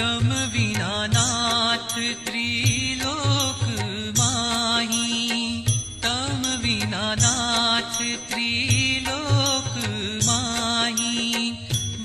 ीना ना त्रि लोकमाहि तं बिना ना त्रि लोक मा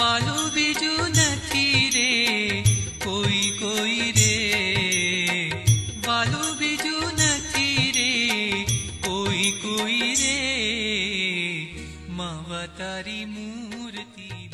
बाल बिजु न कि रे को रे। बाल बिजू न कि रे कुरे मह तरि मूर्ति